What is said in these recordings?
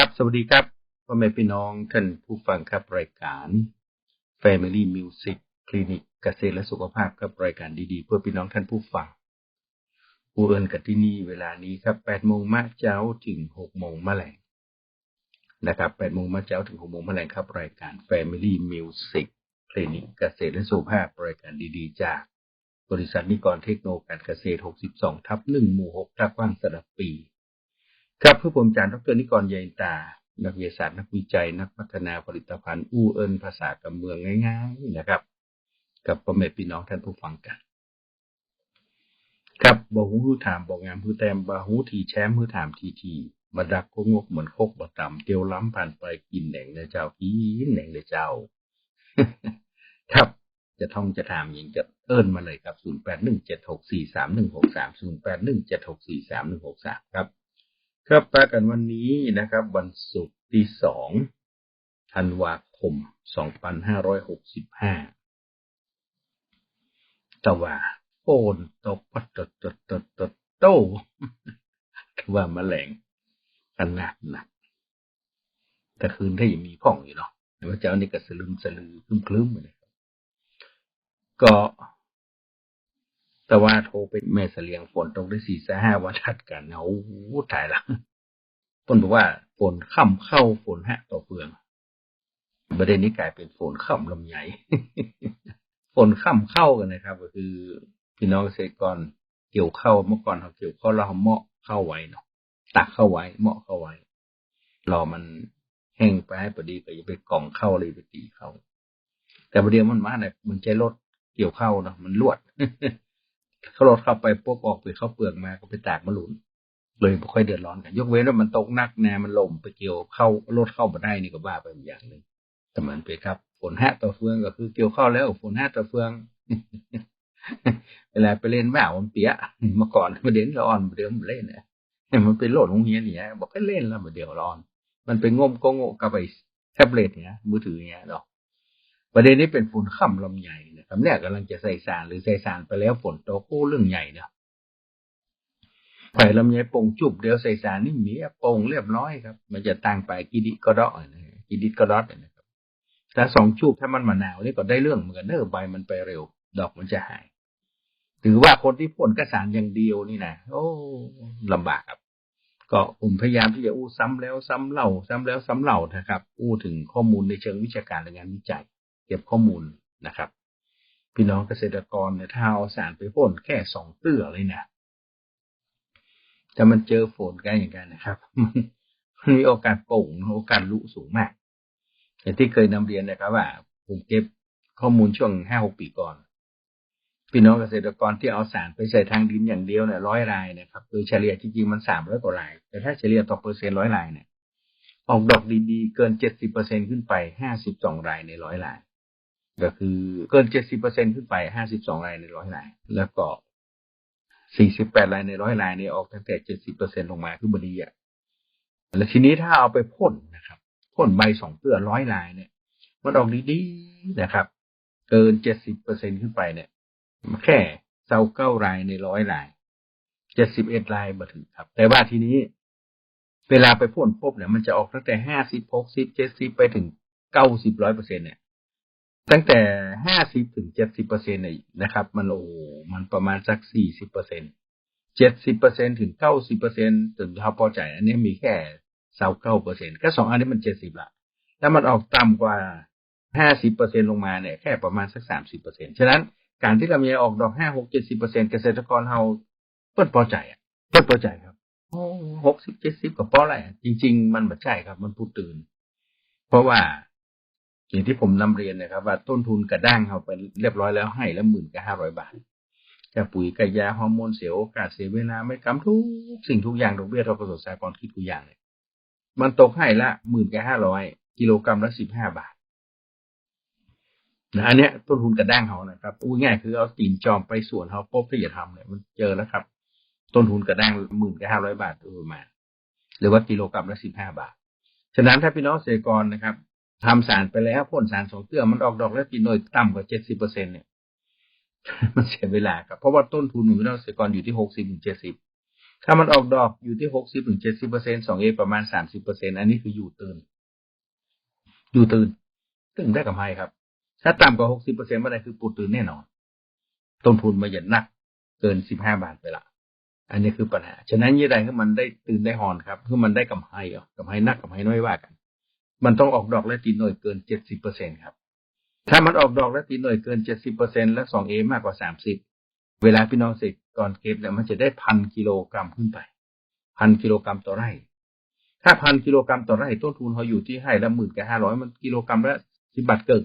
ครับสวัสดีครับพ่อแม่พี่น้องท่านผู้ฟังครับรายการ Family Music คลินิกเกษตรและสุขภาพครับรายการดีๆ เพื่อพี่น้องท่านผู้ฟังผู้เอินกับที่นี่เวลานี้ครับ8โมงมะเจ้าถึง6โมงมะแรงนะครับ8โมงมะเจ้าถึง6โมงมะแรงครับ รายการ Family Music คลินิกเกษตรและสุขภาพรายการดีๆ จาก บริษัทนิกรเทคโนการเกษตร 62 ทับ1หมู่ 6 ทับว่างสระปี ครับเพื่อผมจารย์ดรนิกรเยนตา นักวิทยาศาสตร์นักวิจัย นักพัฒนาผลิตภัณฑ์อู้เอินภาษากับเมืองง่าย ๆ นะครับ กับพ่อแม่พี่น้องท่านผู้ฟังกัน ครับบอกหูผู้ถามบอกงามผู้แต้มบาหูทีแชมป์ผู้ถามทีทีมาดักโกงกเหมือนโคกบะต่ำเตียวล้ำผ่านไปกินแหน่งในเจ้ากินแหน่งในเจ้า ครับจะท่องจะถามอย่างจะเอิ้นมาเลยครับ 0 8 1 7 6 4 3 1 6 3 0 8 1 7 6 4 3 1 6 3 ครับ ครับปากันวันนี้นะครับ วันศุกร์ที่สองธันวาคม2565ต่ว่าโอนตกปัดตดตดตดตดโตว่าแมลงขนาดหนักแต่คืนถ้ายังมีพ่องอยู่เนาะแต่ว่าเจ้านี่ก็สลึมสลือคลึ้มคลึ้มเลยก็ แต่ว่าโทรไปแม่เสลียงฝนตกได้สี่สห้าวันถัดกันนะโอ้ตายละต้นบอกว่าฝนค่ำเข้าฝนแหะต่อเปลืองประเด็นนี้กลายเป็นฝนค่ำลำไยฝนค่ำเข้ากันนะครับ ก็คือพี่น้องเกษตรกรเกี่ยวเข้าเมื่อก่อนเขาเกี่ยวเข้าเราเหมาะเข้าไว้เนาะตักเข้าไว้เหมาะเข้าไว้รอมันแห้งไปให้พอดีก็อย่าไปกล่องเข้าเลยไปตีเข้าแต่ประเดี๋ยวมันมาเนี่ยมันใช้รถเกี่ยวเข้าเนาะมันลวด เขารถเข้าไปปุ๊บออกไปเขาเปลือกมาก็ไปตากมะลุนเลยไม่ค่อยเดือดร้อนกัน ยกเว้นว่ามันตกนักแนมันลมไปเกี่ยวเข้ารถเข้ามาได้นี่ก็บ้าไปอีกอย่างหนึ่งแต่มันไปครับ ฝนแฮะต่อเฟืองก็คือเกี่ยวเข้าแล้ว ฝนแฮะต่อเฟืองเวลาไปเล่นแววมันเปียะเมื่อก่อนประเด็นร้อนเดี๋ยวมันเล่นเนี่ยมันเป็นโหลดของเฮียเนี่ยบอกให้เล่นแล้วประเดี๋ยวร้อน มันไปงมก็โง่กับไปแท็บเล็ตเนี่ยมือถือเนี่ยเนาะประเด็นนี้เป็นฝนค่ำลมใหญ่ นะครับเนี่ยกำลังจะใส่สารหรือใส่สารไปแล้วฝนตกโอ้เรื่องใหญ่เนาะไผ่ลำไยโป่งจุบเดี๋ยวใส่สารนี่มีโป่งเรียบร้อยครับ มันจะต่างไปกิดิก็ดอนะกิดิก็ดอนะครับแต่สองจุบถ้ามันมะนาวนี่ก็ได้เรื่องเหมือนกันเนอใบมันไปเร็ว ดอกมันจะหายถือว่าคนที่พ่นกระสานอย่างเดียวนี่นะโอ้ลำบากครับ ก็ผมพยายามที่จะอู้ซ้ำแล้วซ้ำเล่า ซ้ำแล้วซ้ำเล่านะครับ อู้ถึงข้อมูลในเชิงวิชาการและงานวิจัย เก็บข้อมูลนะครับ พี่น้องเกษตรกรเนี่ยถ้าเอาสารไปพ่นแค่สองเตื้อเลยนะแต่มันเจอฝนกันอย่างกันนะครับมันมีโอกาสโป่งโอกาสลุสูงมากอย่างที่เคยนำเรียนนะครับว่าผมเก็บข้อมูลช่วงห้าหกปีก่อน พี่น้องเกษตรกรที่เอาสารไปใส่ทางดินอย่างเดียวเนี่ยร้อยรายนะครับโดยเฉลี่ยจริงๆมันสามร้อยกว่าราย แต่ถ้าเฉลี่ยต่อเปอร์เซ็นต์ร้อยรายเนี่ยออกดอกดีๆ เกินเจ็ดสิบเปอร์เซ็นขึ้นไปห้าสิบสองรายในร้อยราย ก็คือเกินเจ็ดสิบเปอร์เซ็นขึ้นไปห้าสิบสองรายในร้อยราย แล้วก็สี่สิบแปดรายในร้อยรายเนี่ยออกตั้งแต่เจ็ดสิบเปอร์เซ็นลงมาคือบดีอะแล้วทีนี้ถ้าเอาไปพ่นนะครับพ่นใบสองเตื้อร้อยรายเนี่ยมันออกดีๆนะครับ เกินเจ็ดสิบเปอร์เซ็นขึ้นไปเนี่ยแค่เศร้าเก้ารายในร้อยรายเจ็ดสิบเอ็ดรายมาถึงครับ แต่ว่าทีนี้ เวลาไปพ่นพบเนี่ยมันจะออกตั้งแต่ห้าสิบหกสิบเจ็ดสิบไปถึงเก้าสิบร้อยเปอร์เซ็นเนี่ย ตั้งแต่ห้าสิบถึงเจ็ดสิบเปอร์เซ็นต์นะครับ มันโอ้มันประมาณสักสี่สิบเปอร์เซ็นต์เจ็ดสิบเปอร์เซ็นถึงเก้าสิบเปอร์เซ็นถึงเขาพอใจ อันนี้มีแค่เศร้าเก้าเปอร์เซ็นต์ก็สองอันนี้มันเจ็ดสิบละแล้วมันออกต่ำกว่าห้าสิบเปอร์เซ็นลงมาเนี่ยแค่ประมาณสักสามสิบเปอร์เซ็นฉะนั้นการที่เรามีออกดอกห้าหกเจ็ดสิบเปอร์เซ็นเกษตรกรเราเปิดพอใจอะเปิดพอใจครับโอ้หกสิบเจ็ดสิบกับเพราะอะไรจริง ๆ มันไม่ใช่ครับ มันพูดตื่น เพราะว่า อย่างที่ผมนำเรียนนะครับ ว่าต้นทุนกระด้างเขาไปเรียบร้อยแล้วให้แล้วหมื่นกับห้าร้อยบาทจะปุ๋ยกระยาฮอร์โมนเสียโอกาสเสียเวลาไม่กำทุกสิ่งทุกอย่างดอกเบี้ยเราประสบสากรคิดทุกอย่างเลยมันตกให้ละหมื่นกับห้าร้อยกิโลกรัมละสิบห้าบาทนะอันเนี้ยต้นทุนกระด้างเขานะครับอู้ง่ายคือเอาตีนจอมไปส่วนเขาปุ๊บที่จะทำเนี่ยมันเจอแล้วครับ ต้นทุนกระด้างหมื่นกับห้าร้อยบาทโดยประมาณหรือว่ากิโลกรัมละสิบห้าบาท ฉะนั้นถ้าพี่น้องเกษตรกรนะครับ ทำสารไปแล้วพ่นสารสองเตื้อมันออกดอกแล้วกินหน่วยต่ำกว่าเจ็ดสิบเปอร์เซ็นเนี่ยมันเสียเวลาครับเพราะว่าต้นทุนของพี่น้องเกษตรกรอยู่ที่หกสิบถึงเจ็ดสิบถ้ามันออกดอกอยู่ที่หกสิบถึงเจ็ดสิบเปอร์เซ็นสองเอประมาณสามสิบเปอร์เซ็นอันนี้คืออยู่ตื่น อยู่ตื่นถึงได้กำไรครับ ถ้าต่ำกว่าหกสิบเปอร์เซ็นต์เมื่อใดคือปูตื่นแน่นอน ต้นทุนมาหยันนักเกินสิบห้าบาทไปละอันนี้คือปัญหา ฉะนั้นยี่ใดคือมันได้ตื่นได้หอนครับ คือมันได้กำไรอะกำไรนักกำไรน้อยว่ากัน มันต้องออกดอกและตีหน่วยเกินเจ็ดสิบเปอร์เซ็นครับ ถ้ามันออกดอกและตีหน่วยเกินเจ็ดสิบเปอร์เซ็นและสองเอมากกว่าสามสิบเวลาพี่น้องเสร็จก่อนเก็บเนี่ยมันจะได้พันกิโลกรัมขึ้นไปพันกิโลกรัมต่อไร่ ถ้าพันกิโลกรัมต่อไร่ต้นทุนเขาอยู่ที่ให้ละหมื่นกับห้าร้อยมันกิโลกรัมละสิบบาทเกิน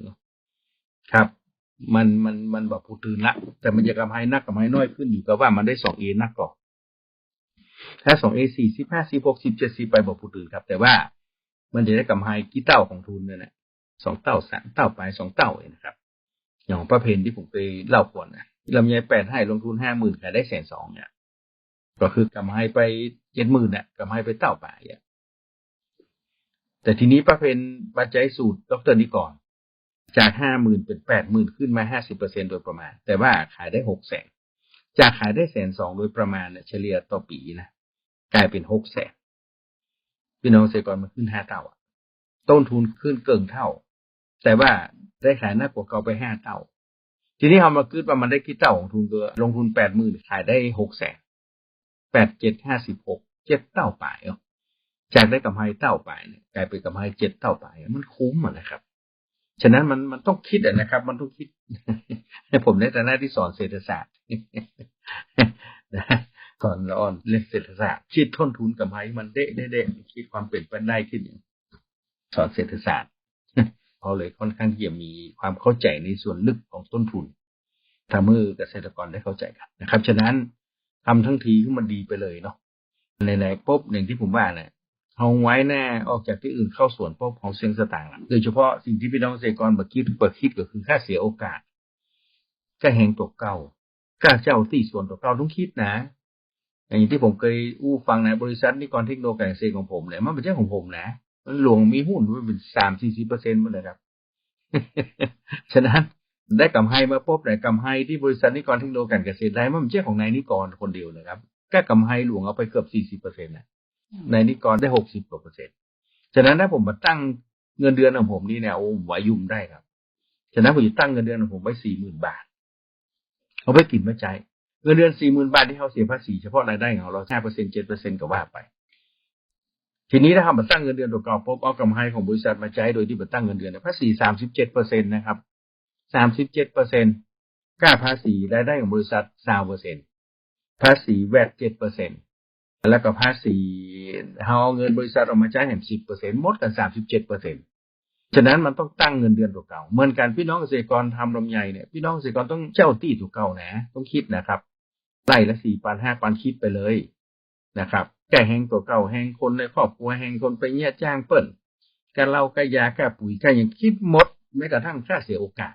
ครับ มันมันมันแบบผู้ตื่นละ แต่มันจะกำไรนักกำไรน้อยขึ้นอยู่กับว่ามันได้สองเอนักก่อนถ้าสองเอสี่สิบห้าสิบหกสิบเจ็ดสิบไปบอกผู้ตื่นครับ แต่ว่า มันจะได้กำไรกี่เต้าของทุนเนี่ยนะสองเต้าสามเต้าไปสองเต้าเองนะครับ อย่างของประเพณที่ผมไปเล่าก่อนนะลำไยแปดให้ลงทุนห้าหมื่นขายได้แสนสองเนี่ย ก็คือกำไรไปเจ็ดหมื่นเนี่ยกำไรไปเต้าไปอะแต่ทีนี้ประเพณปัจจัยสูตรดรนิกรจากห้าหมื่นเป็นแปดหมื่นขึ้นมาห้าสิบเปอร์เซ็นโดยประมาณ แต่ว่าขายได้หกแสนจากขายได้แสนสองโดยประมาณเนี่ยเฉลี่ยต่อปีนะกลายเป็นหกแสน พี่น้องเกษตรกรมันขึ้นห้าเท่าต้นทุนขึ้นเกินเท่า แต่ว่าได้ขายหน้ากว่าเก่าไปห้าเท่า ทีนี้เอามาคิดว่ามันได้คิดเท่าของทุนก็ลงทุนแปดหมื่นขายได้หกแสนแปดเจ็ดห้าสิบหกเจ็ดเท่าป่ายจากได้กำไรเท่าป่ายเนี่ยกลายเป็นกำไรเจ็ดเท่าป่ายมันคุ้มอะนะครับฉะนั้นมันมันต้องคิดนะครับ มันต้องคิดให้ผมในฐานะที่สอนเศรษฐศาสตร์ สอนละอ่อนเรื่องเศรษฐศาสตร์คิดต้นทุนกับไม้มันเด้เด้เด้คิดความเปลี่ยนแปลงได้ขึ้นอย่างสอนเศรษฐศาสตร์เขาเลยค่อนข้างที่จะมีความเข้าใจในส่วนลึกของต้นทุนทำให้เกษตรกรได้เข้าใจกันนะครับ ฉะนั้นทำทั้งทีที่มันดีไปเลยเนาะไหนๆปุ๊บหนึ่งที่ผมว่าเนี่ยเอาไว้แน่ออกจากที่อื่นเข้าสวนปุ๊บของเสียงสตางค์โดยเฉพาะสิ่งที่พี่น้องเกษตรกรเมื่อกี้เปิดคิดก็คือค่าเสียโอกาสก็แหงตกเก่าก้าเจ้าที่ส่วนตัวเก่าต้องคิดนะ อย่างที่ผมเคยอู้ฟังนะบริษัทนิกรเทคโนโลยีการเกษตรของผมเนี่ยมันเป็นเจ้าของผมนะมันหลวงมีหุ้นมันเป็นสามสี่สิบเปอร์เซ็นต์หมดเลยครับ ฉะนั้นได้กำไรมาปุ๊บแต่กำไรที่บริษัทนิกรเทคโนโลยีการเกษตรได้มันเป็นเจ้าของนายนิกรคนเดียวนะครับก็กำไรหลวงเอาไปเกือบสี่สิบเปอร์เซ็นต์นะนายนิกรได้หกสิบกว่าเปอร์เซ็นต์ฉะนั้นถ้าผมมาตั้งเงินเดือนของผมนี่เนี่ยโอ้ไหวยุ่มได้ครับ ฉะนั้นผมจะตั้งเงินเดือนของผมไว้สี่หมื่นบาท เอาไปกินไม่ใจ เงินเดือนสี่หมื่นบาทที่เขาเสียภาษีเฉพาะรายได้ของเราห้าเปอร์เซ็นเจ็ดเปอร์เซ็นก็ว่าไป ทีนี้ถ้าทำมาตั้งเงินเดือนตัวเก่าปุ๊บเอากำไรของบริษัทมาใช้โดยที่มาตั้งเงินเดือนภาษีสามสิบเจ็ดเปอร์เซ็นตนะครับสามสิบเจ็ดเปอร์เซ็นกล้าภาษีรายได้ของบริษัทสามเปอร์เซ็นภาษีแวดเจ็ดเปอร์เซ็นแล้วก็ภาษีเอาเงินบริษัทออกมาใช้แห่งสิบเปอร์เซ็นหมดกันสามสิบเจ็ดเปอร์เซ็นฉะนั้นมันต้องตั้งเงินเดือนตัวเก่าเหมือนกันพี่น้องเกษตรกรทำลำไยเนี่ยพี่น้องเกษตรกรต้องเจ้าตี้ตัวเก่านะ ต้องคิดนะครับ ไล่ละสี่ปันห้าปันคิดไปเลยนะครับแก่แห้งตัวเก่าแห้งคนในครอบครัวแห้งคนไปเงี้ยจ้างเปิ้ลการเล่าก่ยาก่ปุ๋ยก่ยังคิดหมดแม้กระทั่งค่าเสียโอกาส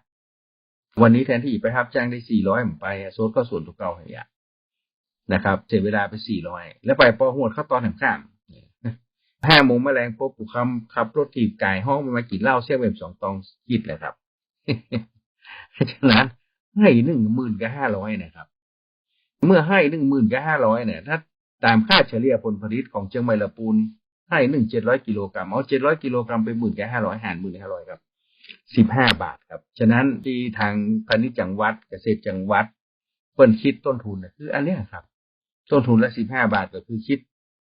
วันนี้แทนที่ไปครับจ้างได้สี่ร้อยผมไปโซดก็ส่วนตัวเก่าให้ยานะครับเสียเวลาไปสี่ร้อยแล้วไปพอหัวเข้าตอนแห่งข้ามห้าโมงแมลงปุ๊บกูคำขับรถถีบไก่ห้องมากินเหล้าเสี้ยเว็บสองตองคิดเลยครับฉะนั้นให้หนึ่งหมื่นกับห้าร้อยนะครับ เมื่อให้หนึ่งหมื่นกับห้าร้อยเนี่ยถ้าตามค่าเฉลี่ยผลผลิตของเชียงใหม่ละปูนให้หนึ่งเจ็ดร้อยกิโลกรัมเอาเจ็ดร้อยกิโลกรัมไปหมื่นกับห้าร้อยหารหมื่นห้าร้อยครับสิบห้าบาทครับ ฉะนั้นที่ทางพาณิชย์จังหวัดเกษตรจังหวัดเปิ้นคิดต้นทุนนะคืออันเนี้ยครับ ต้นทุนละสิบห้าบาทก็คือคิด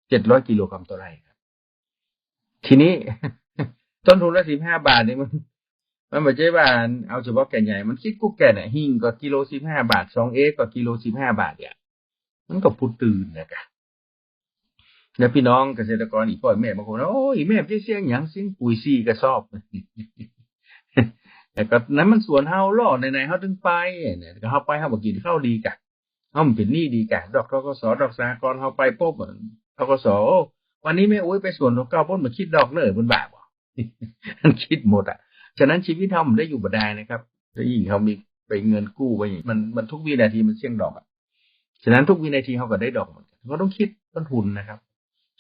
เจ็ดร้อยกิโลกรัมต่อไร่ครับ ทีนี้ต้นทุนละสิบห้าบาทเนี่ยมัน มันไม่ใช่ว่าเอาเฉพาะแก่ใหญ่ มันคิดกุ๊กแก่เนี่ยหิ่งก็กิโลสิบห้าบาทสองเอ็กก็กิโลสิบห้าบาทเนี่ยมันก็พูดตื่นนะครับแล้วพี่น้องเกษตรกรอีกพ่อแม่บางคนโอ้ยแม่พี่เสียงอย่งเสียงปุ๋ยซีกระสอบแต่ก็นั้นมันสวนเฮาล่อไหนเฮาถึงไปเนี่ยก็เฮาไปเฮาบอกกินข้าวดีกะเฮามันเป็นหนี้ดีกะดอกทกสดอกสากรเฮาไปปุ๊บทกสวันนี้แม่อุ้ยไปสวนดอกเก้าปุ๊บมาคิดดอกเลยบนบาปอะมันคิดหมดอะ ฉะนั้นชีวิตเฮามันได้อยู่บ่ได้นะครับถ้ายิ่งเขามีไปเงินกู้ไปมันมันทุกวินาทีมันเสี่ยงดอกอะฉะนั้นทุกวินาทีเขาก็ได้ดอกเหมือนกันก็ต้องคิดต้นทุนนะครับ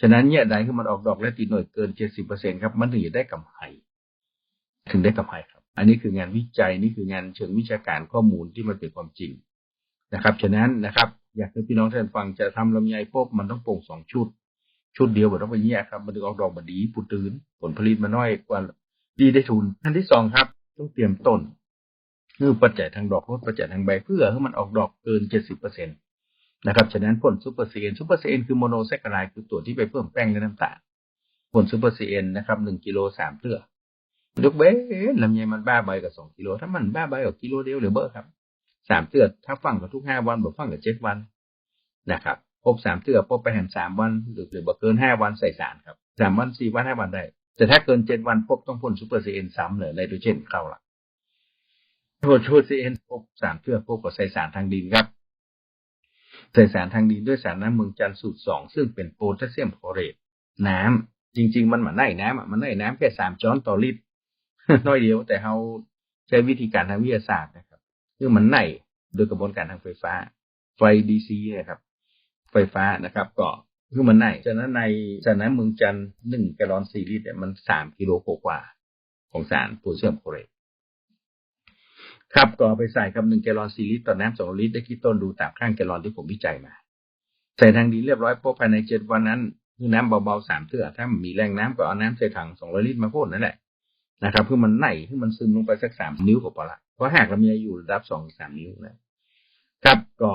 ฉะนั้นเนี่ยใดคือมันออกดอกและติดหน่วยเกินเจ็ดสิบเปอร์เซ็นครับมันถึงจะได้กำไรถึงได้กำไรครับ อันนี้คืองานวิจัยนี่คืองานเชิงวิชาการข้อมูลที่มันเป็นความจริงนะครับ ฉะนั้นนะครับ อยากให้พี่น้องท่านฟังจะทำลำไยปุ๊บมันต้องโปลูกสองชุด ชุดเดียวมันต้องไปแยกครับ มันถึงออกดอกบดีปุตื่นผลผลิตมันน้อยกว่า ดีได้ทุนอันที่สองครับ ต้องเตรียมต้น คือปัจจัยทางดอกลดปัจจัยทางใบเพื่อให้มันออกดอกเกินเจ็ดสิบเปอร์เซ็นตนะครับ ฉะนั้นผลซูเปอร์ซีเอ็นซูเปอร์ซีเอ็นคือโมโนแซคคารคือตัวที่ไปเพิ่มแป้งและน้ำตาลผลซูเปอร์ซีเอ็นนะครับหนึ่งกิโลสามเตื้อยกเว้นลำไยมันบ้าใบกับสองกิโล ถ้ามันบ้าใบกับกิโลเดียวหรือเบอร์ครับสามเตื้อถ้าฟังกับทุกห้าวันบอกฟังกับเจ็ดวันนะครับพบสามเตื้อพบไปแห่งสามวันหรือหรือบ่เกินห้าวันใส่สารครับสามวันสี่วันห้าวันได้ แต่ถ้าเกินเจ็ดวันพบต้องพ่นซูเปอร์ซีเอ็นซ้ำเลยไนโตรเจนเข้าละโทษชูซีเอ็นพบสามเตื้อพบกับใส่สารทางดินครับใส่สารทางดินด้วยสารน้ำเมืองจันทร์สูตรสองซึ่งเป็นโพแทสเซียมคลอเรตน้ำจริง ๆ มันมันได้น้ำมันได้น้ำแค่สามช้อนต่อลิตรน้อยเดียวแต่เขาใช้วิธีการทางวิทยาศาสตร์นะครับคือมันไหนโดยกระบวนการทางไฟฟ้า ไฟดีซีนะครับ ไฟฟ้านะครับ ก็ คือมันไหนฉะนั้นในสารน้ำเมืองจันหนึ่งแกลลอนสี่ลิตรเนี่ยมันสามกิโลกว่าของสารโพแทสเซียมคลอเรตครับก็เอไปใส่กับหนึ่งแกลลอนสี่ลิตรต่อน้ำสองลิตรได้คิดต้นดูตามข้างแกลลอนที่ผมวิจัยมา ใส่ทางดีเรียบร้อยปุ๊บภายในเจ็ดวันนั้นคือน้ำเบาๆสามเทื่อถ้ามีแรงน้ำก็เอาน้ำใส่ถังสองร้อยลิตรมาพ่นนั่นแหละนะครับเพื่อมันไหนให้มันซึมลงไปสักสามนิ้วก็พอละเพราะหากลำไยอยู่ระดับสองสามนิ้วนะครับ ก็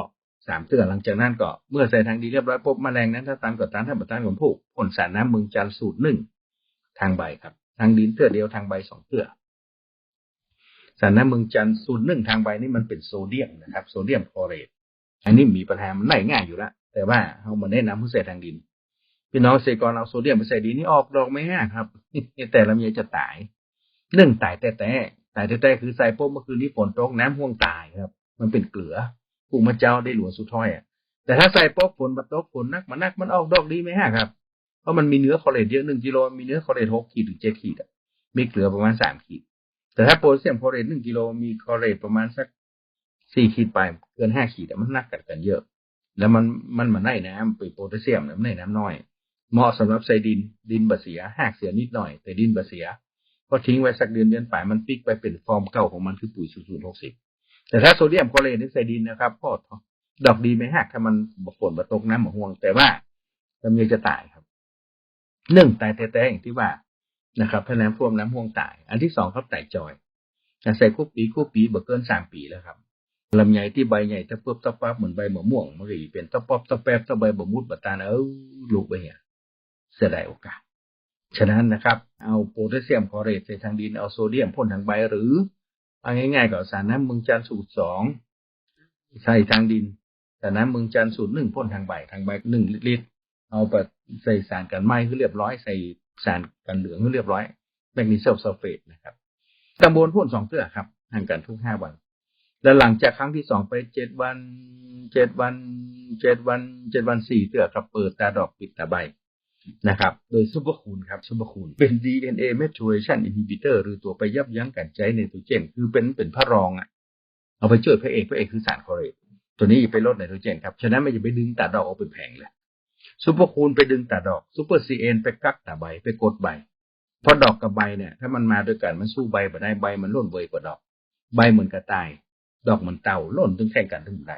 สามเทื่อหลังจากนั้นก็เมื่อใส่ทางดีเรียบร้อยปุ๊บแมลงนั้นถ้าตามกดต้านถ้าบัต้านของผู้พ่นสารน้ำมึงจันสูตรหนึ่งทางใบครับ ทางดินเทื่อเดียวทางใบสองเทื่อสารน้ำมึงจันสูตรหนึ่งทางใบนี่มันเป็นโซเดียมนะครับ โซเดียมคลอเรตอันนี้มีปัญหามันไหนง่ายอยู่แล้วแต่ว่าเอามาแนะนำผู้ใส่ทางดินพี่น้องเซกรเอาโซเดียมไปใส่ดินนี่ออกดอกไม่ห้าครับแต่ลำไยจะตายเรื่องตายแต่แต่ตายแต่แต่คือใส่ปุ๊บเมื่อคืนนี้ฝนตกน้ำห่วงตายครับ มันเป็นเกลือ กมาเจ้าได้หลวงสุดท้อยอะแต่ถ้าใส่ปุ๊บฝนมาตกฝนนักมันนักมันออกดอกดีไหมฮะครับ เพราะมันมีเนื้อคอเลตเยอะหนึ่งกิโลมีเนื้อคอเลตหกขีดถึงเจ็ดขีดอะมีเกลือประมาณสามขีด แต่ถ้าโพแทสเซียมคอเลตหนึ่งกิโลมีคอเลตประมาณสักสี่ขีดไปเกินห้าขีดมันนักกันกันเยอะ แล้วมันมันมันได้น้ำไปโพแทสเซียมน้ำได้น้ำน้อย เหมาะสำหรับใส่ดินดินบะเสียหากเสียนิดหน่อย แต่ดินบะเสียพอทิ้งไว้สักเดือนเดือนฝ่ายมันปิกไปเป็นฟอร์มเก่าของมันคือปุ๋ยศูนย์หกสิบ แต่ถ้าโซเดียมคลอเรตในใส่ดินนะครับก็ดอกดีไม่หักถ้ามันฝนมาตกน้ำมห่วง แต่ว่าลำไยจะตายครับหนึ่งตายแต่ๆอย่างที่ว่านะครับถ้าน้ำท่วมน้ำห่วงตาย อันที่สองครับตายจอยใส่คู่ปีคู่ปีเบอร์เกินสามปีแล้วครับลำไยที่ใบใหญ่ตะเปิบตะปั๊บเหมือนใบมะม่วงมันก็เป็นตะป๊อบตะแป๊บตะใบบะมุดบะตาลเออลูกไปเนี่ยเสียดายโอกาส ฉะนั้นนะครับ เอาโพแทสเซียมคลอเรตใส่ทางดินเอาโซเดียมพ่นทางใบหรือ เอาง่ายๆกับสารน้ำมึงจันทร์สูตรสองใส่ทางดินสารน้ำมึงจันทร์สูตรหนึ่งพ่นทางใบทางใบหนึ่งลิตรเอาไปใส่สารกันไหม้คือเรียบร้อยใส่สารกันเหลืองคือเรียบร้อยแมกนีเซียมซัลเฟตนะครับตำบลพ่นสองเตื้อครับห่างกันทุกห้าวัน แล้วหลังจากครั้งที่สองไปเจ็ดวันเจ็ดวันเจ็ดวันเจ็ดวันสี่เตื้อครับเปิดตาดอกปิดตาใบ นะครับ โดยซูเปอร์คูนครับซูเปอร์คูนเป็น DNA maturation inhibitor หรือตัวไปยับยั้งการใช้ไนโตรเจน คือเป็นเป็นพระรองอะเอาไปช่วยพระเอกพระเอกคือสารคอเรตตัวนี้ไปลดไนโตรเจนครับ ฉะนั้นไม่จะไปดึงตาดอกออกเป็นแผงเลยซูเปอร์คูนไปดึงตาดอกซูเปอร์ซีเอ็นไปกักตาใบไปกดใบ เพราะดอกกับใบเนี่ย ถ้ามันมาด้วยกันมันสู้ใบมาได้ใบมันล่นเวยกว่าดอก ใบเหมือนกระต่าย ดอกเหมือนเต่าล่นถึงแข่งกันถึงได้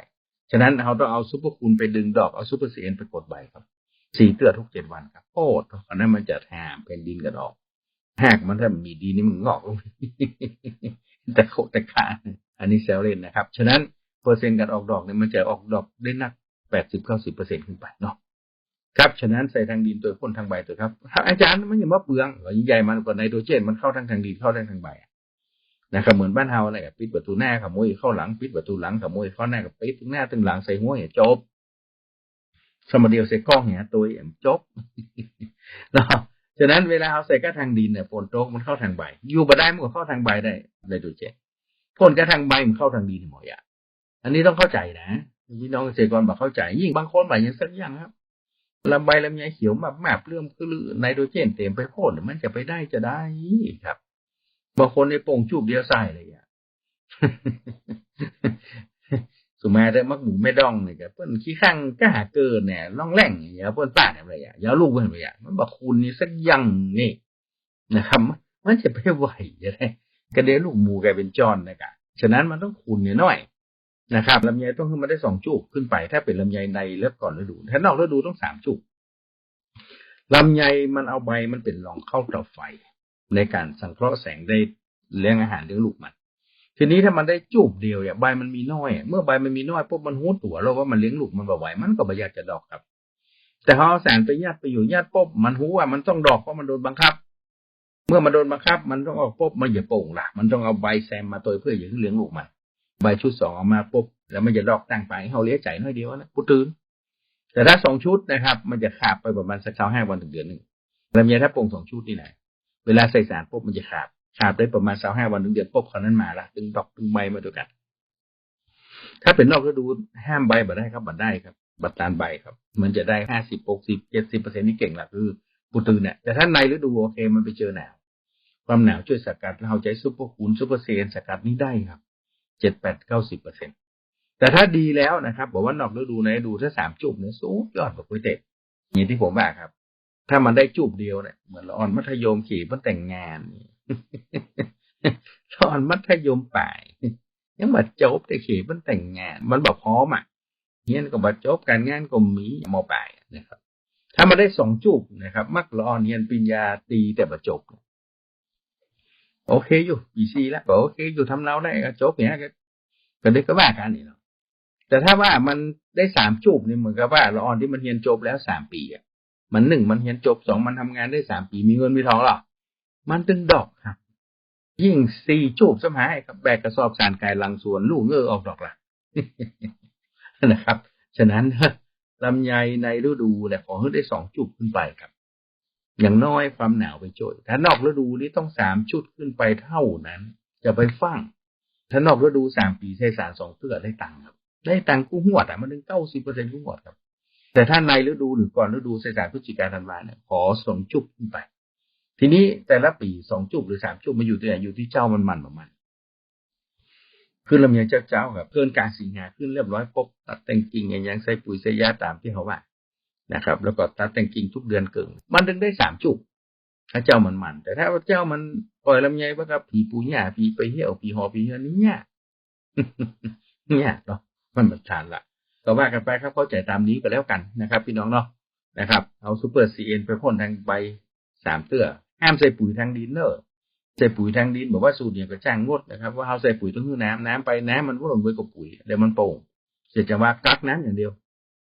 ฉะนั้นเราต้องเอาซูเปอร์คูนไปดึงดอกเอาซูเปอร์ซีเอ็นไปกดใบครับ สี่เตื้อทุกเจ็ดวันครับโอ้อันนั้นมันจะแถมเป็นดินกระดอกหากมันถ้ามีดีนี่มันงอกลงแต่โคแต่ขาอันนี้แซลเล่นนะครับ ฉะนั้นเปอร์เซ็นต์การออกดอกเนี่ยมันจะออกดอกได้นักแปดสิบเก้าสิบเปอร์เซ็นขึ้นไปเนาะครับ ฉะนั้นใส่ทางดินตัวพ่นทางใบตัวครับ อาจารย์มันอย่ามาเปลืองยิ่งใหญ่มันกว่าไนโตรเจนมันเข้าทางทางดินเข้าทางทางใบนะครับเหมือนบ้านเฮาอะไรกับปิดประตูหน้าขโมยเข้าหลังปิดประตูหลังขโมยเข้าหน้ากับปิดถึงหน้าถึงหลังใส่หัวเหี่ยจบ สมเดียวใส่กล้องเหี่ยตัวอย่งจบเนาะฉะนั้นเวลาเอาใส่ก็ทางดินเนี่ยฝนตกมันเข้าทางใบ อยู่บ่ได้มันก็เข้าทางใบได้ไนโตรเจนพ่นก็ทางใบมันเข้าทางดินหมดอะอันนี้ต้องเข้าใจนะพี่น้องเกษตรกรบอกเข้าใจ ยิ่งบางคนแบบยังสักอย่างครับลำใบลำไยเขียวแบบแมบเรื่องคือไนโตรเจนเต็มไปโพ่นมันจะไปได้จะได้ครับบางคนในโป่งจูบเดียวใส่เลยอะ สุมาได้มักหมูไม่ดองเลยกับเปิ้นขี้ข้างกล้าเกินเนี่ยล่องแหล่งอย่าเปิ้นป้าอะไรอะอย่าลูกเปิ้นไปอะมันบอกคุณนี่สักยังนี่นะครับ มันจะไปไหวจะได้กระเด็นลูกหมูกลายเป็นจอนนะกะฉะนั้นมันต้องคุณเนี่ยหน่อยนะครับลำไยต้องขึ้นมาได้สองจุกขึ้นไป ถ้าเป็นลำไยในเลือกก่อนฤดู ถ้านอกฤดูต้องสามจุกลำไยมันเอาใบมันเป็นรองเข้าเตาไฟ ในการสังเคราะห์แสงได้เลี้ยงอาหารเลี้ยงลูกมัน ทีนี้ถ้ามันได้จูบเดียวเนี่ยใบมันมีน้อย เมื่อใบมันมีน้อยปุ๊บมันหูตัวเราว่ามันเลี้ยงลูกมันบ่ไหวมันก็ไม่อยากจะดอกครับ แต่เขาเอาแสงไปยัดไปอยู่ยัดปุ๊บมันหูว่ามันต้องดอกเพราะมันโดนบังคับ เมื่อมันโดนบังคับ มันต้องออกปุ๊บมันอย่าโป่งล่ะ มันต้องเอาใบแซมมาตัวเพื่ออย่างเลี้ยงลูกมันใบชุดสองออกมาปุ๊บแล้วมันจะดอกตั้งไปเขาเลี้ยงใจน้อยเดียวนะกูตื่นแต่ถ้าสองชุดนะครับ มันจะขาดไปประมาณสักเช้าห้าวันถึงเดือนหนึ่งลำไยถ้าโป่งสองชุดนี่นะเวลาใส่สารปุ๊บมันจะขาด ขาดได้ประมาณเช้าห้าวันถึงเดือนปุ๊บเขานั้นมาละตึงดอกตึงใบมาด้วกัน ถ้าเป็นนอกฤดูห้ามใบบัได้ครับบัดได้ครับ บัดตานใบครับ มันจะได้ห้าสิบหกสิบเจ็ดสิบเปอร์เซ็นนี่เก่งละคือปูตืนเนี่ยแต่ถ้าในฤดูโอเคมันไปเจอหนาวความหนาวช่วยสกัดเราใจซุปเปอร์คูณซุปเปอร์เซนสกัดนี้ได้ครับเจ็ดแปดเก้าสิบเปอร์เซ็นตแต่ถ้าดีแล้วนะครับ บอกว่านอกฤดูในฤดูถ้าสามจุบเนี่ยสูงยอดกว่าก๋วยเตี๋ยวอย่างที่ผมว่าครับ ถ้ามันได้จุบเดียวเนี่ยเหมือนละอ่อนมัธยมขี่มันแต่งงานละ อ่อนมัธยมปลายยังมาจบแต่ขี่มันแต่งงาน มันแบบพร้อมอะเงี้ยก็มาจบการงานก็มีมอปลายนะครับ ถ้ามาได้สองจุบนะครับ มักละอ่อนเรียนปริญญาตีแต่ประจบโอเคอยู่ปีซีแล้วก็โอเคอยู่ทำเราได้ก็จบเนี้ยก็ก็ได้ก็ว่ากันนี่เนาะแต่ถ้าว่ามันได้สามจูบนี่เหมือนกับว่าละออนที่มันเรียนจบแล้วสามปีอะมันหนึ่งมันเรียนจบสองมันทำงานได้สามปีมีเงินมีทองหรอ มันตึงดอกครับ ยิ่งสี่จูบสมัยครับแบกกระสอบสารกายลังสวนลูกเงือออกดอกละนะครับ ฉะนั้นลำไยในฤดูแหละขอให้ได้สองจุบขึ้นไปครับ อย่างน้อยความหนาวไปโจยถ้านอกฤดูนี่ต้องสามชุดขึ้นไปเท่านั้น จะไปฟังถ้านอกฤดูสามปีใช้สารสองเพื่อได้ตังค์ครับ ได้ตังค์กู้หวดอะมันถึงเก้าสิบเปอร์เซ็นต์กู้หวดครับ แต่ถ้าในฤดูหรือก่อนฤดูใช้สารพฤศจิกาธันวาเนี่ยขอสองจุบขึ้นไป ทีนี้แต่ละปีสองจุบหรือสามจุบมาอยู่ที่ไหนอยู่ที่เจ้ามันมันประมาณคือลำไยเจ้าเจ้าครับเกินการสีงาขึ้นเรียบร้อยปุ๊บตัดแต่งกิ่งอย่างยังใส่ปุ๋ยใส่ยาตามที่เขาว่านะครับ แล้วก็ตัดแต่งกิ่งทุกเดือนเกินมันถึงได้สามจุบถ้าเจ้ามันมัน แต่ถ้าเจ้ามันปล่อยลำไยว่าครับผีปูหญ้าผีไปเหี่ยวผีหอผีเหี่ยนี่เนี่ยเนี่ยเนาะมันแบบทานละก็ว่ากันไปครับเข้าใจตามนี้ก็แล้วกันนะครับ พี่น้องเนาะนะครับ เอาซูเปอร์ซีเอ็นไปพ่นทางใบสามเตื้อ ห้ามใส่ปุ๋ยทางดินเนอร์ใส่ปุ๋ยทางดินบอกว่าสูตรเนี่ยก็จ้างงดนะครับว่าเอาใส่ปุ๋ยต้องคือน้ำน้ำไปน้ำมันวนไปกับปุ๋ยเดี๋ยวมันโป่งเสร็จจะว่ากักน้ำอย่างเดียว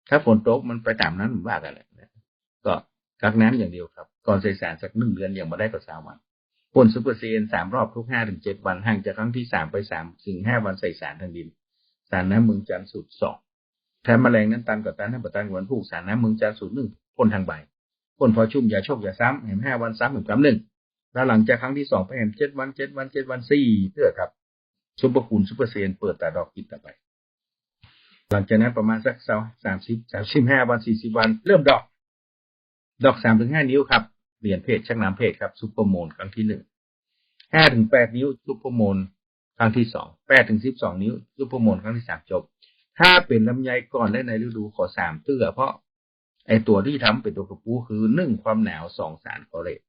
ถ้าฝนตกมันไปตามนั้นผมว่ากันแหละก็กักน้ำอย่างเดียวครับ ก่อนใส่สารสักหนึ่งเดือนอย่างมาได้ก็สามวันพ่นซูเปอร์เซีเอ็นสามรอบทุกห้าถึงเจ็ดวันห่างจากครั้งที่สามไปสามถึงห้าวันใส่สารทางดิน สารน้ำมึงจันทร์สูตรสองแถมแมลงนั้นตันกับตันให้ประตันวันผูกสารน้ำมึงจันทร์สูตรหนึ่งพ่นทางใบ พ่นพอชุ่มอย่าโชคอย่าซ้ำแหมห้าวันซ้ำหมือนกับหนึ่งแล้วหลังจากครั้งที่สองไปแหมเจ็ดวันเจ็ดวันเจ็ดวันสี่เพื่อครับซูเปอร์คูณซูเปอร์เซียนเปิดแต่ดอกกินต่อไป หลังจากนั้นประมาณสักสามสามสิบสามสิบห้าวันสี่สิบวัน เริ่มดอก ดอกสามถึงห้านิ้วครับเปลี่ยนเพศชักน้ำเพศครับซูเปอร์โมนครั้งที่หนึ่งห้าถึงแปดนิ้วซูเปอร์โมนครั้งที่สองแปดถึงสิบสองนิ้วซูเปอร์โมนครั้งที่สามจบ ถ้าเป็นลำไยก่อนและในฤดูขอสามเตื้อเพราะ ไอตัวที่ทำเป็นตัวกระปูคือหนึ่งความหนาวสองสารคอเรต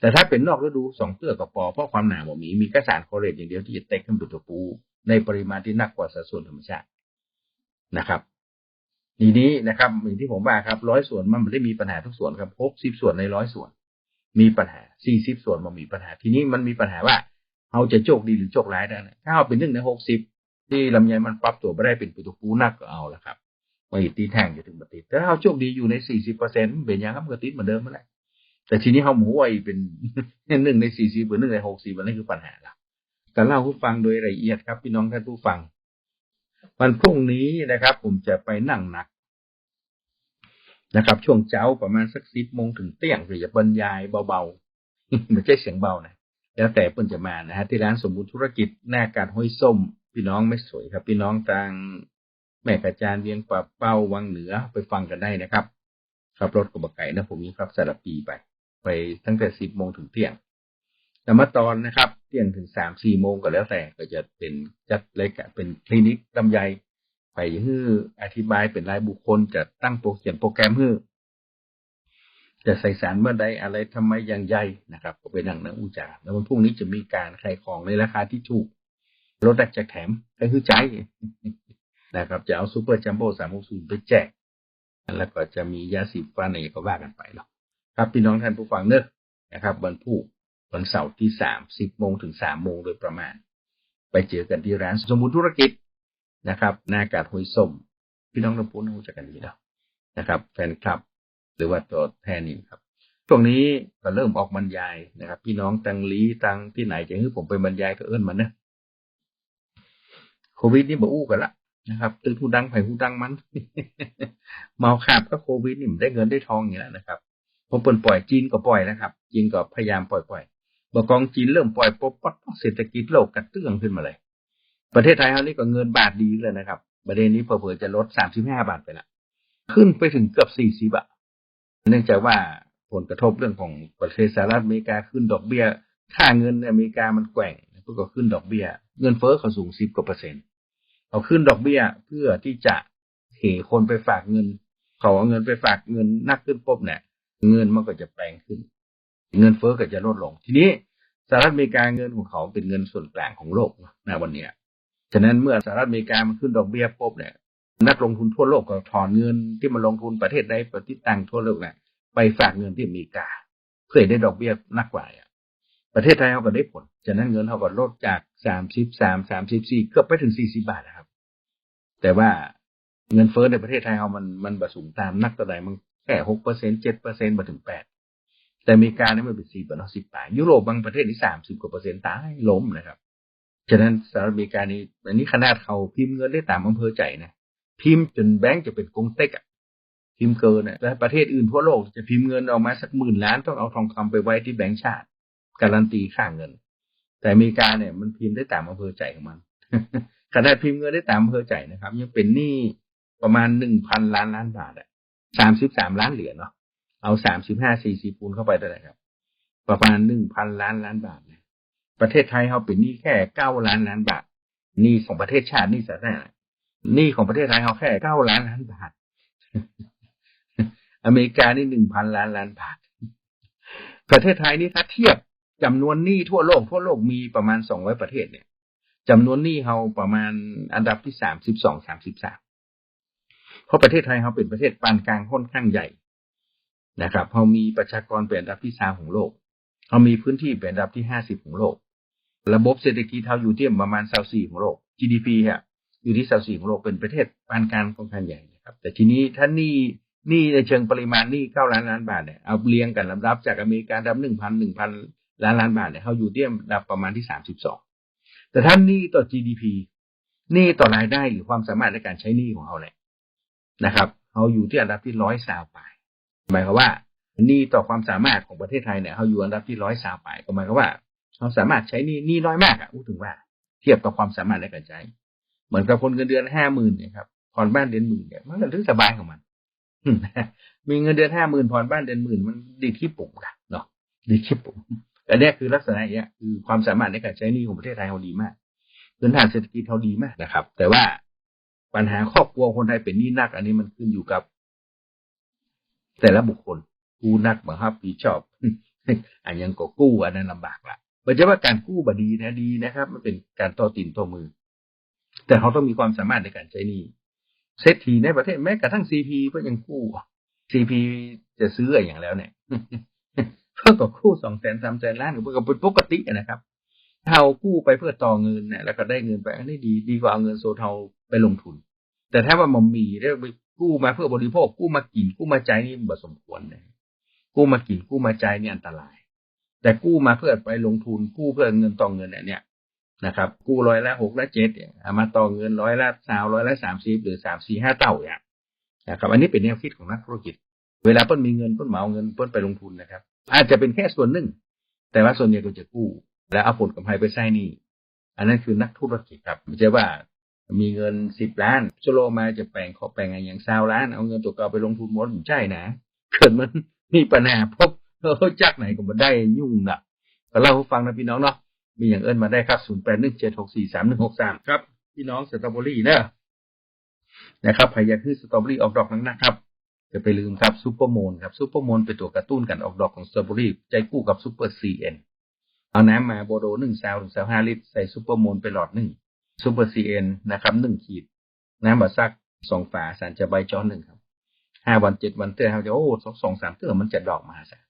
แต่ถ้าเป็นนอกฤดูสองเตื้อกระปอเพราะความหนาวบ่มีมีแค่สารคอเรตอย่างเดียวที่จะเต็กขึ้นเป็นตัวปู ในปริมาณที่นักกว่าสัดส่วนธรรมชาตินะครับทีนี้นะครับอย่างที่ผมว่าครับร้อยส่วนมันไม่ได้มีปัญหาทุกส่วนครับหกสิบส่วนในร้อยส่วน มีปัญหาสี่สิบส่วนมันมีปัญหา ทีนี้มันมีปัญหาว่าเราจะโชคดีหรือโชคร้ายได้นะถ้าเอาเป็นหนึ่งในหกสิบที่ลำไยมันปรับตัวไม่ได้เป็นตัวปูนักก็เอาละครับ มาหิตีแท่งจะถึงบัติดแต่ถ้าเราโชคดีอยู่ในสี่สิบเปอร์เซ็นต์เป็นยังครับก็ติดเหมือนเดิมเมื่อไหร่แต่ทีนี้เขาหมูไวเป็นหนึ่งในสี่สิบหรือหนึ่งในหกสิบมันนี่คือปัญหาละแต่เล่าผู้ฟังโดยละเอียดครับ พี่น้องท่านผู้ฟัง วันพรุ่งนี้นะครับ ผมจะไปนั่งหนักนะครับ ช่วงเช้าประมาณสักสิบโมงถึงเที่ยงหรือจะบรรยายเบาๆไม่ใช่เสียงเบานะแล้วแต่เพิ่นจะมานะฮะที่ร้านสมบูรณ์ธุรกิจหน้าการห้อยส้ม พี่น้องไม่สวยครับ พี่น้องทาง แม่กระจานเวียงป่าเป้าวังเหนือไปฟังกันได้นะครับขับรถกับไก่นะผมมีครับสารปีไป ไปตั้งแต่สิบโมงถึงเที่ยงแต่มาตอนนะครับ เที่ยงถึงสามสี่โมงก็แล้วแต่ก็จะเป็นจัดรายการเป็นคลินิกลำไยไปฮื้ออธิบายเป็นรายบุคคลจะตั้งโปรเขียนโปรแกรมฮื้อจะใส่สารเมื่อใดอะไรทำไมอย่างใหญ่นะครับก็ไปนั่งนังอุจาแล้ววันพรุ่งนี้จะมีการขายของในราคาที่ถูกรถแรกจกแถมก็คือใจ นะครับ จะเอาซูเปอร์จัมโบ้สามหกศูนย์ไปแจก แล้วก็จะมียาสีฟันอะไรก็ว่ากันไปเนาะครับพี่น้องท่านผู้ฟังเนอะนะครับวันพุธวันเสาร์ที่สามสิบโมงถึงสามโมงโดยประมาณ ไปเจอกันที่ร้านสมบูรธุรกิจนะครับหน้ากาดห้วยส้ม พี่น้องเราพูดรู้จักกันดีแล้วนะครับ แฟนคลับ หรือว่าตัวแทนนี่ครับช่วงนี้ก็เริ่มออกบรรยายนะครับ พี่น้องตังลีตังที่ไหนจะให้ผมไปบรรยายก็เอิ้นมันเนะโควิดนี่มาอู้กันละ นะครับตื่นหูดังไผ่หูดังมัน เมาขาบก็โควิดนี่มันได้เงินได้ทองอย่างนี้แหละนะครับพอเปิดปล่อยจีนก็ปล่อยนะครับ จีนก็พยายามปล่อยปล่อยบกองจีนเริ่มปล่อยปุ๊บปั๊บเศรษฐกิจโลกกระเตื้องขึ้นมาเลย ประเทศไทยเรานี่ก็เงินบาทดีเลยนะครับ ประเด็นนี้เผื่อจะลดสามสิบห้าบาทไปละขึ้นไปถึงเกือบสี่สิบอะเนื่องจากว่าผลกระทบเรื่องของประเทศสหรัฐอเมริกาขึ้นดอกเบี้ยค่าเงินในอเมริกามันแกว่งก็ขึ้นดอกเบี้ย เงินเฟ้อเขาสูงสิบกว่าเปอร์เซ็นต์ เอาขึ้นดอกเบี้ยเพื่อที่จะเหคนไปฝากเงิน เขาเอาเงินไปฝากเงินนักขึ้นปุ๊บเนี่ยเงินมันก็จะแปลงขึ้น เงินเฟ้อก็จะลดลง ทีนี้สหรัฐอเมริกาเงินของเขาเป็นเงินส่วนกลางของโลกนะวันเนี้ยฉะนั้นเมื่อสหรัฐอเมริกามันขึ้นดอกเบี้ยปุ๊บเนี่ยนักลงทุนทั่วโลกก็ถอนเงินที่มาลงทุนประเทศใดประเทศต่างทั่วโลกเนี่ยไปฝากเงินที่อเมริกาเพื่อได้ดอกเบี้ยนักกว่า ประเทศไทยเขาก็ได้ผลฉะนั้นเงินเขาก็ลดจากสามสิบสามสามสิบสี่เกือบไปถึงสี่สิบาทนะครับ แต่ว่าเงินเฟ้อในประเทศไทยเขามันมันบสูงตามนักตะไดมันแค่หกเปอร์เซ็นเจ็ดเปอร์เซ็นมาถึงแปดแต่อเมริกาเนี่ยมันเป็นสี่เปอร์เซ็นต์สิบแปดยุโรปบางประเทศนี่สามสิบกว่าเปอร์เซ็นต์ตายล้มนะครับฉะนั้นสหรัฐอเมริกานี่อันนี้ขนาดเขาพิมพ์เงินได้ตามอำเภอใจนะพิมพ์จนแบงก์จะเป็นกงเต็กอะพิมพ์เกินเนี่ยแต่ประเทศอื่นทั่วโลกจะพิมพ์เงินออกมาสักหมื่นล้านต้องเอาทองคำไปไว้ที่แบงก์ชาติ การันตีค่าเงิน แต่อเมริกาเนี่ยมันพิมพ์ได้ตามอำเภอใจของมันขนาดพิมพ์เงินได้ตามอำเภอใจนะครับ ยังเป็นหนี้ประมาณหนึ่งพันล้านล้านบาทอะสามสิบสามล้านเหรียญเนาะเอาสามสิบห้าสี่สิบคูณเข้าไปเท่าไหร่ครับ ประมาณหนึ่งพันล้านล้านบาทเนี่ยประเทศไทยเขาเป็นหนี้แค่เก้าล้านล้านบาทหนี้ของประเทศชาติหนี้สาธารณะหนี้ของประเทศไทยเขาแค่เก้าล้านล้านบาท อเมริกานี่หนึ่งพันล้านล้านบาท ประเทศไทยนี่ถ้าเทียบ จำนวนหนี้ทั่วโลกทั่วโลกมีประมาณสองร้อยประเทศเนี่ยจำนวนหนี้เขาประมาณอันดับที่สามสิบสองสามสิบสามเพราะประเทศไทยเขาเป็นประเทศปานกลางค่อนข้างใหญ่นะครับเขามีประชากรเป็นอันดับที่สามของโลกเขามีพื้นที่เป็นอันดับที่ห้าสิบของโลก ระบบเศรษฐกิจเขาอยู่ที่ประมาณสาสี่ของโลก GDP ฮะอยู่ที่สาสี่ของโลกเป็นประเทศปานกลางค่อนข้างใหญ่นะครับ แต่ทีนี้ถ้านี่นี่ในเชิงปริมาณนี่เก้าล้านล้านบาทเนี่ยเอาเรียงกันลำดับจากอเมริกาดับหนึ่งพันหนึ่งพัน ล้านล้านบาทเนี่ยเขาอยู่ที่อันดับประมาณที่สามสิบสองแต่ถ้านี่ต่อ GDP นี่ต่อรายได้หรือความสามารถในการใช้หนี้ของเขาเนี่ยนะครับเขาอยู่ที่อันดับที่ร้อยสาวไปหมายความว่านี่ต่อความสามารถของประเทศไทยเนี่ยเขาอยู่อันดับที่ร้อยสาวไปก็หมายความว่าเขาสามารถใช้นี่นี่น้อยมากอะพูดถึงว่า เทียบกับความสามารถในการใช้เหมือนกับคนเงินเดือนห้าหมื่นเนี่ยครับผ่อนบ้านเดือนหมื่นเนี่ยมันก็ถือสบายของมันมีเงินเดือนห้าหมื่นผ่อนบ้านเดือนหมื่นมันดีที่ปุ่มกันเนาะดีที่ปุ่ม อันนี้คือลักษณะอย่างเงี้ยคือความสามารถในการใช้นี้ของประเทศไทยเขาดีมากพื้นฐานเศรษฐกิจเขาดีมากนะครับ แต่ว่าปัญหาครอบครัวคนไทยเป็นหนี้นัก อันนี้มันขึ้นอยู่กับ แต่ละบุคคลกู้นักบังคับปีชอบอันยังก็กู้อันนั้นลำบากละไม่ใช่ว่าการกู้บดีนะดีนะครับ มันเป็นการต่อตินต่อมือ แต่เขาต้องมีความสามารถในการใช้นี้เศรษฐีในประเทศแม้กระทั่งซีพีก็ยังกู้ซีพีจะซื้ออย่างแล้วเนี่ย เพื่อต่อกู้สองแสนสามแสนล้านก็เป็นปกตินะครับเทากู้ไปเพื่อต่อเงินเนี่ยแล้วก็ได้เงินไปอันนี้ดีดีกว่าเอาเงินโซเทาไปลงทุน แต่ถ้าว่ามันมีได้ไปกู้มาเพื่อบริโภคกู้มากินกู้มาใจนี่มันสมควรเลยกู้มากินกู้มาใจนี่อันตราย แต่กู้มาเพื่อไปลงทุนกู้เพื่อเงินต่อเงินเนี่ยนะครับ กู้ร้อยละหกละเจ็ดเนี่ยมาต่อเงินร้อยละสาวร้อยละสามสิบหรือสามสี่ห้าเต่าเนี่ยนะครับ อันนี้เป็นแนวคิดของนักธุรกิจ เวลาเพิ่นมีเงินเพิ่นเหมาเงินเพิ่นไปลงทุนนะครับ อาจจะเป็นแค่ส่วนหนึ่ง แต่ว่าส่วนใหญ่ก็จะกู้ แล้วเอาผลกำไรไปใช้นี่ อันนั้นคือนักธุรกิจครับไม่ใช่ว่ามีเงินสิบล้านชโลมาจะแปลงขอแปลงอะไรอย่างซาวล้าน เอาเงินตัวเก่าไปลงทุนหมดใช่นะเกิดมันมีปัญหาพบเออจักไหนก็มาได้ยุ่งนะก็เล่าให้ฟังนะพี่น้องเนาะมีอย่างเอิญมาได้ครับศูนย์แปดหนึ่งเจ็ดหกสี่สามหนึ่งหกสามครับ พี่น้องสตรอเบอรี่เนอะนะครับพยายามคือสตรอเบอรี่ออกดอกนั้นนะครับ จะไปลืมครับซูเปอร์โมนครับซูเปอร์โมนเป็นตัวกระตุ้นกันออกดอกของสตรอเบอรี่ใจคู่กับซูเปอร์ซีเอ็นเอาน้ำมาโบโดหนึ่งซาวถึงซาห้าลิตรใส่ซูเปอร์โมนไปหลอดหนึ่งซูเปอร์ซีเอ็นนะครับหนึ่งขีด น้ำบัตซักสองฝาสารจะใบจอหนึ่งครับห้าวันเจ็ดวันเตือนเขาจะโอ้สองสองสามเตือนมันจะดอกมาศาล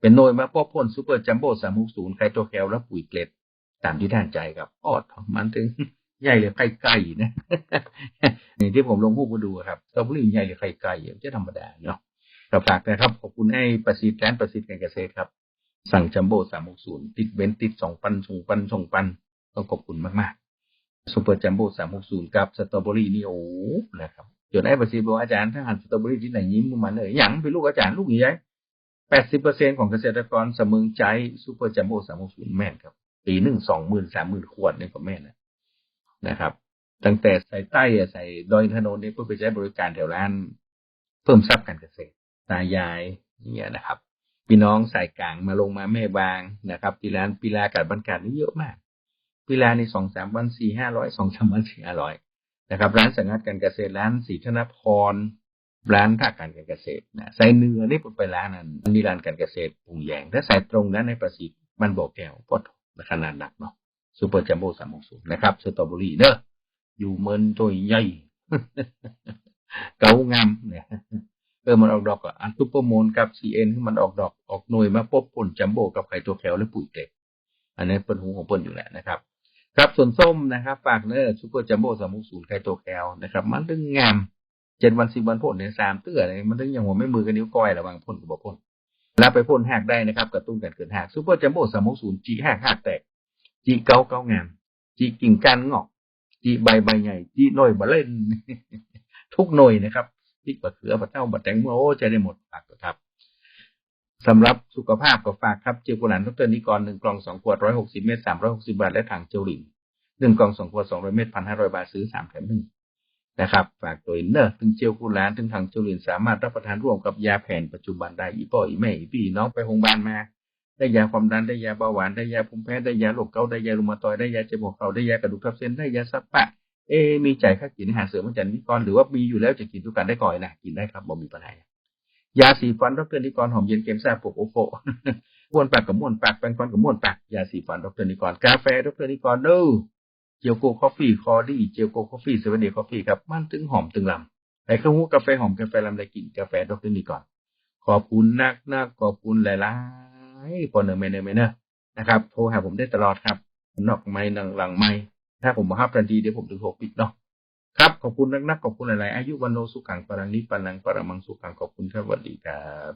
เป็นหน่วยมาพบพ่นซูเปอร์จัมโบ้สามหกศูนย์ไคโตแคลและปุ๋ยเกล็ดตามที่ท่านใจครับออดมันถึงใหญ่เลยไข่ไก่นะ นี่ที่ผมลงพูดมาดูครับสตรอเบอรี่ใหญ่เลยไข่ไก่จะธรรมดาเนาะกระฝากนะครับ ขอบคุณให้ประสิทธิ์แลนประสิทธิ์การเกษตรครับ สั่งจัมโบ้สามหกศูนย์ติดเว้นติดสองปันส่งปันส่งปันต้องขอบคุณมากๆซูเปอร์จัมโบ้สามหกศูนย์กับสตรอเบอรี่นี่โอ้นะครับจนไอ้ประสิทธิ์บอกอาจารย์ถ้าหันสตรอเบอรี่ที่ไหนยิ้มมันเลยอย่างเป็นลูกอาจารย์ลูกใหญ่แปดสิบเปอร์เซ็นของเกษตรกรสมอใจซูเปอร์จัมโบ้สามหกศูนย์แม่นครับปีหนึ่งสองหมื่นสามหมื่นขวดนี่ก็แม่นนะครับ ตั้งแต่ใส่ใต้ใส่ดอยอินทนนท์เนี่ยเพื่อไปใช้บริการแถวร้าน เพิ่มทรัพย์การเกษตรตายายเนี่ยนะครับพี่น้องสายกลางมาลงมาแม่บางนะครับปีร้านปีลากัดบรรกาศนี่เยอะมากปีลาในสองสามวันสี่ห้าร้อยสองสามวันสี่ห้าร้อยนะครับ ร้านสังกัดการเกษตรร้านศรีธนพรร้านภาการเกษตรนะสายเนื้อนี่ผมไปร้านนั้นมีร้านการเกษตรปรุงแยงถ้าสายตรงนั้นในประสิทธิ์มันบอกแก้วปอดขนาดหนักเนาะซูเปอร์จัมโบ้สามหกศูนย์นะครับสตรอเบอรี่เนอะ อยู่เมินตัวใหญ่ เกางามเนี่ยเออมันออกดอกอะอันซุปเปอร์โมนกับซีเอ็นมันออกดอกออกหน่วยมาพบผลจัมโบกับไข่ตัวแคลและปุ๋ยเกล็ดอันนี้เป็นหูของเปิ้นอยู่แหละนะครับ ครับส่วนส้มนะครับฝากเนอร์ซูเปอร์จัมโบ้สามหกศูนย์ไข่ตัวแคลนะครับ มันถึงงามเจ็ดวันสิบวันพ่นเนี่ยสามเตื้อเลยมันถึงอย่างหัวไม่มือกับนิ้วก้อยระวังพ่นกับบ่พ่นแล้วไปพ่นหักได้นะครับกระตุ้นการเกิดหักซูเปอร์จัมโบ้สามหกศูนย์จีหักหักแตกจีเกาเกางามจีกิ่งก้านงอก จีใบใบใหญ่จีหน่อยบะเล่น ทุกหน่วยนะครับพริกบะเขือบะเต้าบะแตงโมโอ้ใช้ได้หมดฝากครับสำหรับสุขภาพก็ฝากครับเจลกุหลานดรนิกรหนึ่งกล่องสองขวดร้อยหกสิบเมตรสามร้อยหกสิบาทและถังเจลลิงหนึ่งกล่องสองขวดสองร้อยเมตรพันห้าร้อยบาทซื้อสามแถมหนึ่งนะครับ ฝากตัวเนอร์ถึงเจลกุหลานถึงถังเจลลินสามารถรับประทานร่วมกับยาแผนปัจจุบันได้อีพ่ออีแม่อีพี่น้องไปโรงพยาบาลมา ได้ยาความดันได้ยาเบาหวานได้ยาภูมิแพ้ได้ยาโรคเกาต์ได้ยารูมาตอยได้ยาเจ็บหัวเข่าได้ยากระดูกทับเส้นได้ยาซับปะ เอ มีจ่ายค่ากินอาหารเสริมอาจารย์นิกรหรือว่ามีอยู่แล้วจะกินทุกการได้ก่อยนะกินได้ครับบ่มีปัญหายาสีฟันดรนิกรหอมเย็นเกมแซ่บปกโอโฟม้วนปากกับม้วนปากแปรงฟันกับม้วนปากยาสีฟันดรนิกรกาแฟดรนิกรเด้อเจียวโกคอฟฟี่คอดี้เจียวโกคอฟฟี่เซเว่นเดย์คอฟฟี่ครับมันถึงหอมถึงลำแต่เครื่องหูกาแฟหอมกาแฟลำได้กินกาแฟดรนิกรขอบคุณนักนักขอบคุณหลายๆ คนเนอร์เมเนอร์เมเนอร์นะครับโทรหาผมได้ตลอดครับนอกไม้หลังไม้ถ้าผมมาฮับทันทีเดี๋ยวผมถึงโทรปิดเนาะครับ ขอบคุณนักๆขอบคุณหลายๆอายุวันโนสุขังปรังนิปปันนังปรมังสุขังขอบคุณครับสวัสดีครับ